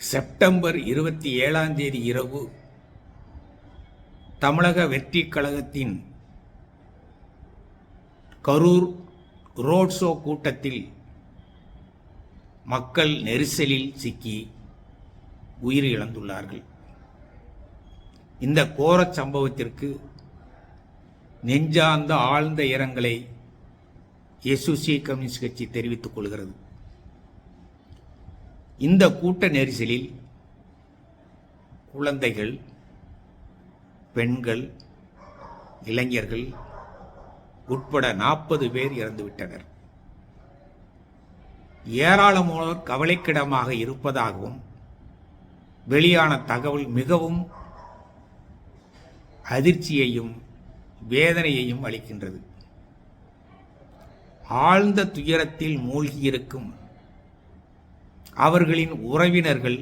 September இருபத்தி ஏழாம் தேதி இரவு தமிழக வெற்றி கழகத்தின் கரூர் ரோட் ஷோ கூட்டத்தில் மக்கள் நெரிசலில் சிக்கி உயிர் இழந்துள்ளார்கள் இந்த கோரச் சம்பவத்திற்கு நெஞ்சார்ந்த ஆழ்ந்த இரங்கலை எஸ்யூசி கம்யூனிஸ்ட் கட்சி தெரிவித்துக் கொள்கிறது. இந்த கூட்ட நெரிசலில் குழந்தைகள் பெண்கள் இளைஞர்கள் உட்பட நாற்பது பேர் இறந்துவிட்டனர். ஏராளமானோர் கவலைக்கிடமாக இருப்பதாகவும் வெளியான தகவல் மிகவும் அதிர்ச்சியையும் வேதனையையும் அளிக்கின்றது. ஆழ்ந்த துயரத்தில் மூழ்கியிருக்கும் அவர்களின் உறவினர்கள்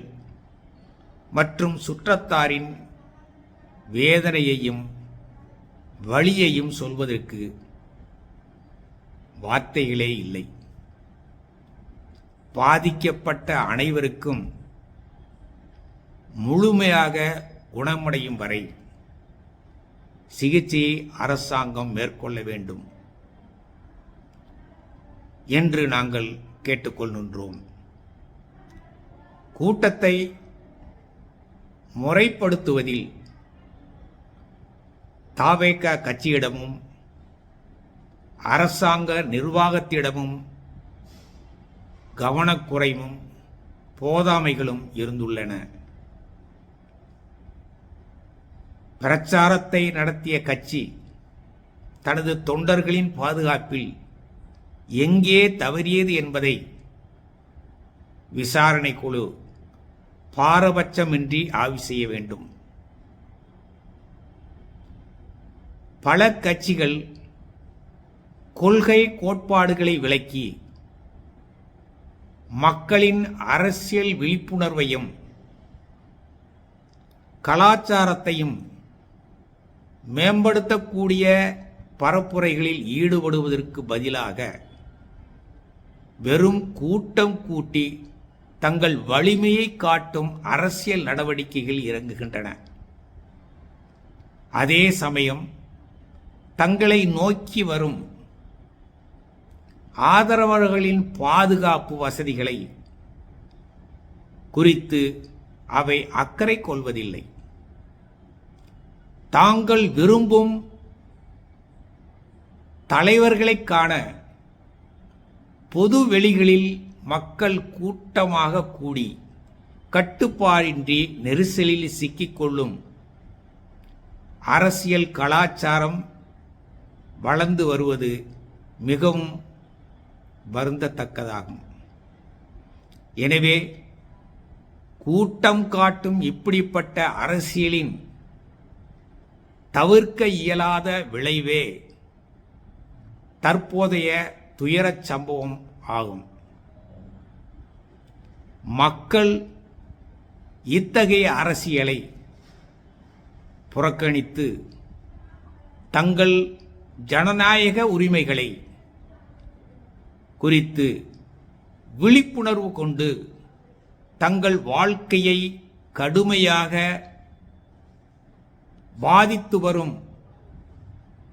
மற்றும் சுற்றத்தாரின் வேதனையையும் வழியையும் சொல்வதற்கு வார்த்தைகளே இல்லை. பாதிக்கப்பட்ட அனைவருக்கும் முழுமையாக குணமடையும் வரை சிகிச்சையை அரசாங்கம் மேற்கொள்ள வேண்டும் என்று நாங்கள் கேட்டுக்கொள்கின்றோம். கூட்டத்தை முறைப்படுத்துவதில் தாவேக கட்சியிடமும் அரசாங்க நிர்வாகத்திடமும் கவனக்குறைவும் போதாமைகளும் இருந்துள்ளன. பிரச்சாரத்தை நடத்திய கட்சி தனது தொண்டர்களின் பாதுகாப்பில் எங்கே தவறியது என்பதை விசாரணை குழு பாரபட்சமின்றி ஆய்வு செய்ய வேண்டும். பல கட்சிகள் கொள்கை கோட்பாடுகளை விளக்கி மக்களின் அரசியல் விழிப்புணர்வையும் கலாச்சாரத்தையும் மேம்படுத்தக்கூடிய பரப்புரைகளில் ஈடுபடுவதற்கு பதிலாக வெறும் கூட்டம் கூட்டி தங்கள் வலிமையை காட்டும் அரசியல் நடவடிக்கைகள் இறங்குகின்றன. அதே சமயம் தங்களை நோக்கி வரும் ஆதரவர்களின் பாதுகாப்பு வசதிகளை குறித்து அவை அக்கறை கொள்வதில்லை. தாங்கள் விரும்பும் தலைவர்களைக் காண பொது வெளிகளில் மக்கள் கூட்டமாக கூடி கட்டுப்பாடின்றி நெரிசலில் சிக்கிக்கொள்ளும் அரசியல் கலாச்சாரம் வளர்ந்து வருவது மிகவும் வருந்தத்தக்கதாகும். எனவே கூட்டம் காட்டும் இப்படிப்பட்ட அரசியலின் தவிர்க்க இயலாத விளைவே தற்போதைய துயரச் சம்பவம் ஆகும். மக்கள் இத்தகைய அரசியலை புறக்கணித்து தங்கள் ஜனநாயக உரிமைகளை குறித்து விழிப்புணர்வு கொண்டு தங்கள் வாழ்க்கையை கடுமையாக பாதித்து வரும்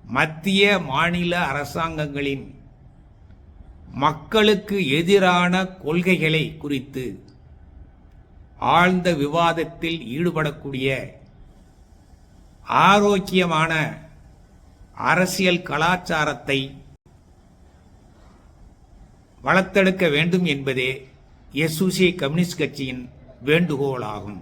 மத்திய மாநில அரசாங்கங்களின் மக்களுக்கு எதிரான கொள்கைகளை குறித்து ஆழ்ந்த விவாதத்தில் ஈடுபடக்கூடிய ஆரோக்கியமான அரசியல் கலாச்சாரத்தை வளர்த்தெடுக்க வேண்டும் என்பதே எஸ்யூசி கம்யூனிஸ்ட் கட்சியின் வேண்டுகோளாகும்.